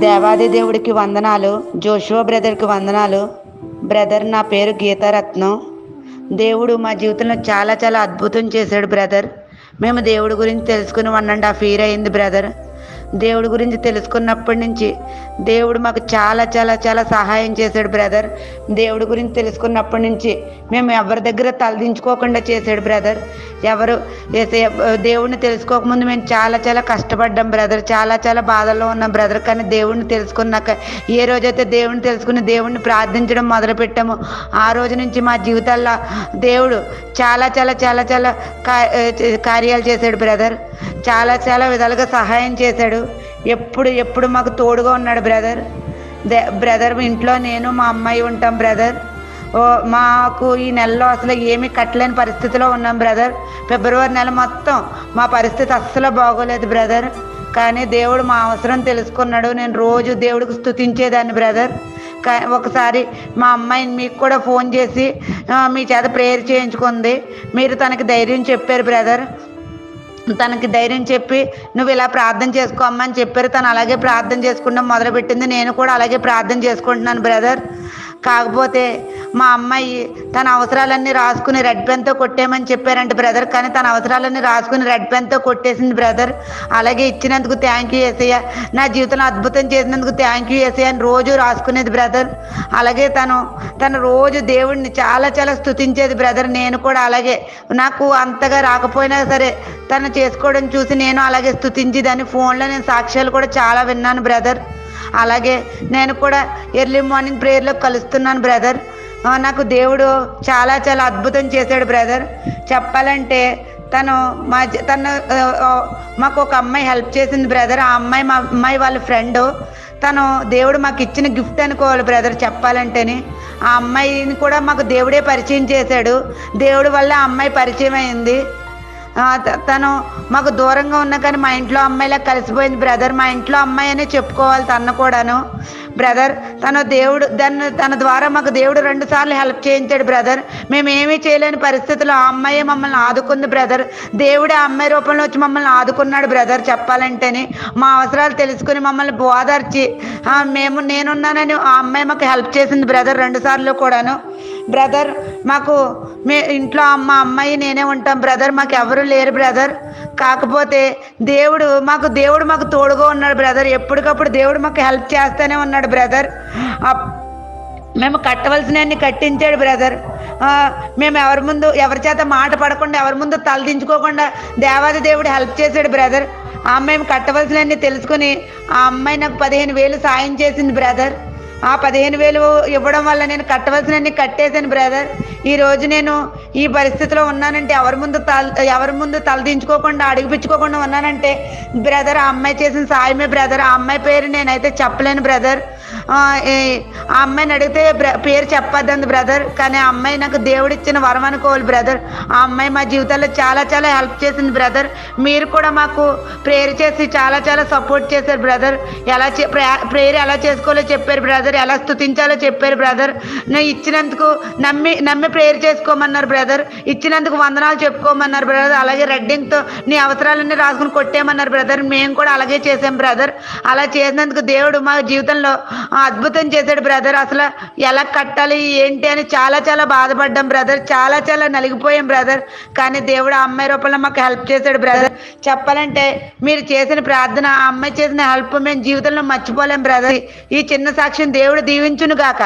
దేవాది దేవుడికి వందనాలు జోషువా బ్రదర్కి వందనాలు. బ్రదర్ నా పేరు గీతారత్నం. దేవుడు మా జీవితంలో చాలా చాలా అద్భుతం చేశాడు బ్రదర్. మేము దేవుడి గురించి తెలుసుకుని వన్ అండ్ హాఫ్ ఇయర్ అయింది బ్రదర్. దేవుడి గురించి తెలుసుకున్నప్పటి నుంచి దేవుడు మాకు చాలా చాలా చాలా సహాయం చేశాడు బ్రదర్. దేవుడి గురించి తెలుసుకున్నప్పటి నుంచి మేము ఎవరి దగ్గర తలదించుకోకుండా చేశాడు బ్రదర్. ఎవరు? దేవుణ్ణి దేవుడిని తెలుసుకోకముందు మేము చాలా చాలా కష్టపడ్డాం బ్రదర్ చాలా చాలా బాధల్లో ఉన్నాం బ్రదర్ కానీ దేవుడిని తెలుసుకున్నాక ఏ రోజైతే దేవుడిని తెలుసుకుని దేవుడిని ప్రార్థించడం మొదలుపెట్టాము ఆ రోజు నుంచి మా జీవితాల్లో దేవుడు చాలా చాలా చాలా చాలా కార్యాలు చేశాడు బ్రదర్ చాలా చాలా విధాలుగా సహాయం చేశాడు. ఎప్పుడు ఎప్పుడు మాకు తోడుగా ఉన్నాడు బ్రదర్ దే బ్రదర్ ఇంట్లో నేను మా అమ్మాయి ఉంటాం బ్రదర్ మాకు ఈ నెలలో అసలు ఏమీ కట్టలేని పరిస్థితిలో ఉన్నాం బ్రదర్ ఫిబ్రవరి నెల మొత్తం మా పరిస్థితి అస్సలు బాగోలేదు బ్రదర్ కానీ దేవుడు మా అవసరం తెలుసుకున్నాడు. నేను రోజు దేవుడికి స్థుతించేదాన్ని బ్రదర్ ఒకసారి మా అమ్మాయిని మీకు కూడా ఫోన్ చేసి మీ చేత ప్రేయర్ చేయించుకుంది. మీరు తనకి ధైర్యం చెప్పారు బ్రదర్ తనకి ధైర్యం చెప్పి నువ్వు ఇలా ప్రార్థన చేసుకో అని చెప్పారు. తను అలాగే ప్రార్థన చేసుకుంటాం మొదలుపెట్టింది. నేను కూడా అలాగే ప్రార్థన చేసుకుంటున్నాను బ్రదర్ కాకపోతే మా అమ్మాయి తన అవసరాలన్నీ రాసుకుని రెడ్ పెన్తో కొట్టేయమని చెప్పారంట బ్రదర్ కానీ తన అవసరాలన్నీ రాసుకుని రెడ్ పెన్తో కొట్టేసింది బ్రదర్ అలాగే ఇచ్చినందుకు థ్యాంక్ యూ ఏసయ్య. నా జీవితంలో అద్భుతం చేసినందుకు థ్యాంక్ యూ ఏసయ్య అని రోజు రాసుకునేది బ్రదర్ అలాగే తను తను రోజు దేవుడిని చాలా చాలా స్థుతించేది బ్రదర్ నేను కూడా అలాగే. నాకు అంతగా రాకపోయినా సరే తను చేసుకోవడం చూసి నేను అలాగే స్థుతించిదని ఫోన్లో నేను సాక్ష్యాలు కూడా చాలా విన్నాను బ్రదర్ అలాగే నేను కూడా ఎర్లీ మార్నింగ్ ప్రేయర్లో కలుస్తున్నాను బ్రదర్. నాకు దేవుడు చాలా చాలా అద్భుతం చేశాడు బ్రదర్. చెప్పాలంటే తను మా తను మాకు ఒక అమ్మాయి హెల్ప్ చేసింది బ్రదర్. ఆ అమ్మాయి మా అమ్మాయి వాళ్ళ ఫ్రెండ్. తను దేవుడు మాకు ఇచ్చిన గిఫ్ట్ అనుకోవాలి బ్రదర్ చెప్పాలంటేని. ఆ అమ్మాయిని కూడా మాకు దేవుడే పరిచయం చేశాడు. దేవుడి వల్ల ఆ అమ్మాయి పరిచయం అయింది. తను మాకు దూరంగా ఉన్నా కానీ మా ఇంట్లో అమ్మాయిలా కలిసిపోయింది. బ్రదర్ మా ఇంట్లో అమ్మాయి అనే చెప్పుకోవాలి తను కూడాను. బ్రదర్ తన దేవుడు దాన్ని తన ద్వారా మాకు దేవుడు రెండు సార్లు హెల్ప్ చేయించాడు బ్రదర్. మేము ఏమీ చేయలేని పరిస్థితుల్లో ఆ అమ్మాయి మమ్మల్ని ఆదుకుంది బ్రదర్. దేవుడే ఆ అమ్మాయి రూపంలో వచ్చి మమ్మల్ని ఆదుకున్నాడు బ్రదర్ చెప్పాలంటేనే. మా అవసరాలు తెలుసుకుని మమ్మల్ని బోదార్చి మేము నేనున్నానని ఆ అమ్మాయి మాకు హెల్ప్ చేసింది బ్రదర్ రెండు సార్లు కూడాను. బ్రదర్ మాకు మే ఇంట్లో మా అమ్మాయి నేనే ఉంటాం బ్రదర్ మాకు ఎవరు లేరు బ్రదర్ కాకపోతే దేవుడు మాకు దేవుడు మాకు తోడుగా ఉన్నాడు బ్రదర్ ఎప్పటికప్పుడు దేవుడు మాకు హెల్ప్ చేస్తూనే ఉన్నాడు బ్రదర్ మేము కట్టవలసినవన్నీ కట్టించాడు బ్రదర్ మేము ఎవరి ముందు ఎవరి చేత మాట పడకుండా ఎవరి ముందు తలదించుకోకుండా దేవాది దేవుడు హెల్ప్ చేశాడు బ్రదర్ ఆ అమ్మాయి కట్టవలసినవన్నీ తెలుసుకుని ఆ అమ్మాయి నాకు పదిహేను వేలు సాయం చేసింది బ్రదర్ ఆ పదిహేను వేలు ఇవ్వడం వల్ల నేను కట్టవలసినన్ని కట్టేశాను బ్రదర్ ఈరోజు నేను ఈ పరిస్థితిలో ఉన్నానంటే ఎవరి ముందు తల ఎవరి ముందు తలదించుకోకుండా అడిగిపించుకోకుండా ఉన్నానంటే బ్రదర్ ఆ అమ్మాయి చేసిన సాయమే బ్రదర్ ఆ అమ్మాయి పేరు నేనైతే చెప్పలేను బ్రదర్ ఆ అమ్మాయిని అడిగితే బ్ర- పేరు చెప్పొద్దంది బ్రదర్ కానీ ఆ అమ్మాయి నాకు దేవుడిచ్చిన వరం అనుకోవాలి బ్రదర్ ఆ అమ్మాయి మా జీవితాల్లో చాలా చాలా హెల్ప్ చేసింది బ్రదర్ మీరు కూడా మాకు ప్రేయర్ చేసి చాలా చాలా సపోర్ట్ చేశారు బ్రదర్ ఎలా చే ప్రేయర్ ఎలా చేసుకోవాలో చెప్పారు బ్రదర్ ఎలా స్తుతించాలో చెప్పారు బ్రదర్ నేను ఇచ్చినందుకు నమ్మి నమ్మి ప్రేయర్ చేసుకోమన్నారు బ్రదర్ ఇచ్చినందుకు వందనాలు చెప్పుకోమన్నారు బ్రదర్ అలాగే రెడ్డింగ్తో నీ అవసరాలన్నీ రాసుకుని కొట్టేయమన్నారు బ్రదర్ మేము కూడా అలాగే చేసాం బ్రదర్ అలా చేసినందుకు దేవుడు మా జీవితంలో అద్భుతం చేశాడు బ్రదర్. అసలు ఎలా కట్టాలి ఏంటి అని చాలా చాలా బాధపడ్డాం బ్రదర్. చాలా చాలా నలిగిపోయాం బ్రదర్. కానీ దేవుడు ఆ అమ్మాయి రూపంలో మాకు హెల్ప్ చేశాడు బ్రదర్. చెప్పాలంటే మీరు చేసిన ప్రార్థన ఆ అమ్మాయి చేసిన హెల్ప్ మేము జీవితంలో మర్చిపోలేం బ్రదర్. ఈ చిన్న సాక్ష్యం దేవుడు దీవించును గాక